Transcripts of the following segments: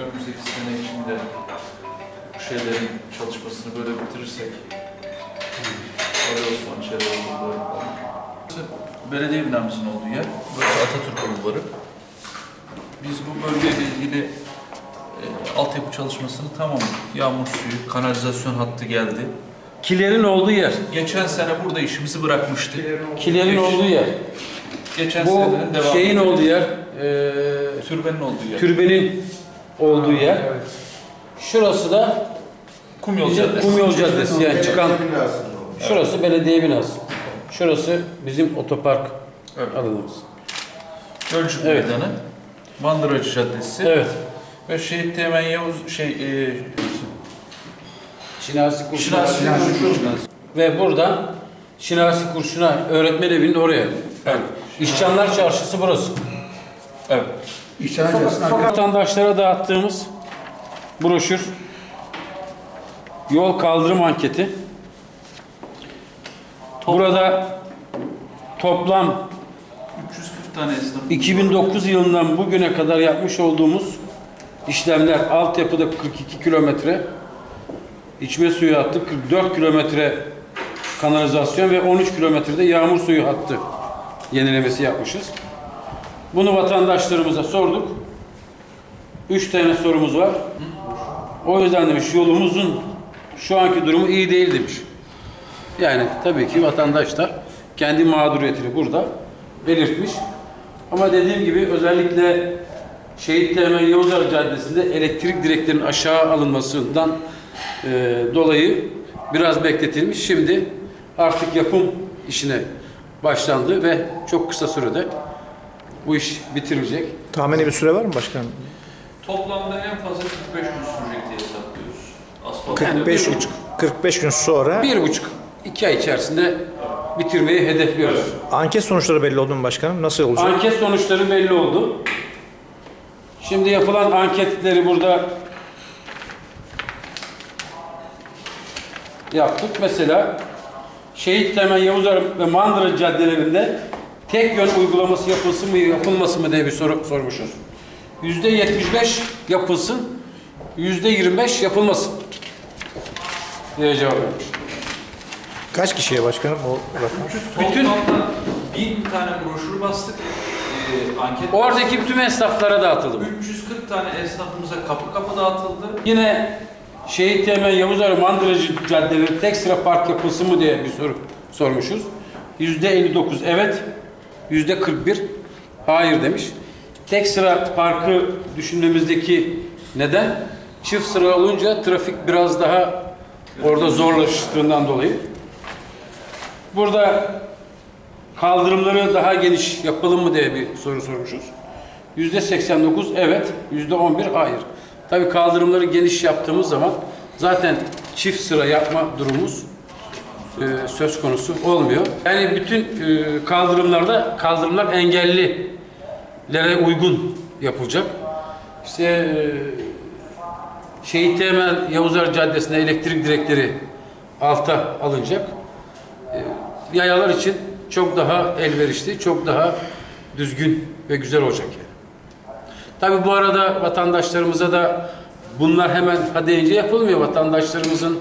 önümüzdeki sene içinde bu şeylerin çalışmasını böyle bitirirsek Ali Osman Çevre Okulları falan. Belediye binamızın olduğu yer, burası Atatürk Okulları. Biz bu bölgeyle ilgili e, altyapı çalışmasını tamamladık. Yağmur suyu, kanalizasyon hattı geldi. Kilerin olduğu yer. Geçen sene burada işimizi bırakmıştık. Kilerin Geç- olduğu yer. Geçen Bu senenin devamı. şeyin olduğu yer. eee Türbenin olduğu yer. türbenin olduğu yer. Şurası da Kumyol bizim Caddesi. Kumyol Caddesi yani çıkan. Şurası belediye binası. Şurası bizim otopark Evet. alanımız. Gölcük Evet. Meydanı, Bandıracı Caddesi Evet. ve Şehit Teğmen Yavuz şey e, Şinasi Kurşuna. Şinasi Kurşun. Ve buradan Şinasi Kurşuna öğretmen evinin oraya. Evet. İşçiler Çarşısı burası. Evet. Arkasında. Vatandaşlara dağıttığımız broşür yol kaldırım anketi. Burada toplam 340 tane esnaf. 2009 yılından bugüne kadar yapmış olduğumuz işlemler altyapıda 42 kilometre içme suyu hattı 44 kilometre kanalizasyon ve 13 kilometrede yağmur suyu hattı yenilemesi yapmışız. Bunu vatandaşlarımıza sorduk. 3 tane sorumuz var. O yüzden demiş yolumuzun şu anki durumu iyi değil demiş. Yani tabii ki vatandaş da kendi mağduriyetini burada belirtmiş. Ama dediğim gibi özellikle Şehit Teğmen Yavuzlar Caddesi'nde elektrik direklerinin aşağı alınmasından e, dolayı biraz bekletilmiş. Şimdi artık yapım işine başlandı ve çok kısa sürede bu iş bitirilecek. Tahmini bir süre var mı başkanım? Toplamda en fazla 45 gün sürecek diye hesaplıyoruz. Asfalt 45 yani gün, 45 gün sonra Bir buçuk, iki ay içerisinde bitirmeyi hedefliyoruz. anket sonuçları belli oldu mu başkanım? Nasıl olacak? Anket sonuçları belli oldu. Şimdi yapılan anketleri burada yaptık. Mesela Şehit Temen Yavuzlar ve Mandıra caddelerinde tek yön uygulaması yapılsın mı yapılmasın mı diye bir soru sormuşuz. Yüzde 75 yapılsın, yüzde 25 yapılmasın diye cevap vermiş. Kaç kişiye başkanım o rakam? Bütün- Toplamda 1000 tane broşür bastık. Ee, anket Oradaki bütün esnaflara dağıtıldı. bu. 340 tane esnafımıza kapı kapı dağıtıldı. Yine Şehit Teğmen Yavuzlar Mandıracı caddeleri tek sıra park yapılsın mı diye bir soru sormuşuz. Yüzde 59 evet, yüzde 41 hayır demiş. Tek sıra parkı düşünmemizdeki neden? Çift sıra olunca trafik biraz daha orada zorlaştığından dolayı. Burada kaldırımları daha geniş yapalım mı diye bir soru sormuşuz. Yüzde 89 evet, yüzde 11 hayır. Tabii kaldırımları geniş yaptığımız zaman zaten çift sıra yapma durumumuz e, söz konusu olmuyor. Yani bütün e, kaldırımlarda kaldırımlar engellilere uygun yapılacak. İşte e, Şehit Teğmen Yavuzlar Caddesi'nde elektrik direkleri alta alınacak. E, yayalar için çok daha elverişli, çok daha düzgün ve güzel olacak yani. Tabii bu arada vatandaşlarımıza da bunlar hemen ha yapılmıyor. Vatandaşlarımızın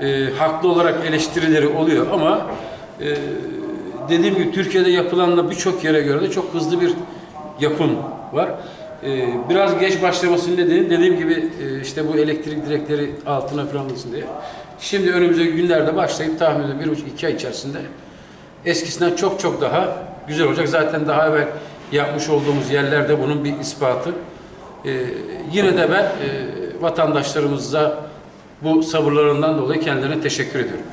e, haklı olarak eleştirileri oluyor ama e, dediğim gibi Türkiye'de yapılanla birçok yere göre de çok hızlı bir yapım var. E, biraz geç başlamasının nedeni dediğim gibi e, işte bu elektrik direkleri altına falan alınsın diye. Şimdi önümüzdeki günlerde başlayıp tahminen bir buçuk iki ay içerisinde eskisinden çok çok daha güzel olacak. Zaten daha evvel yapmış olduğumuz yerlerde bunun bir ispatı. Ee, yine de ben e, vatandaşlarımıza bu sabırlarından dolayı kendilerine teşekkür ediyorum.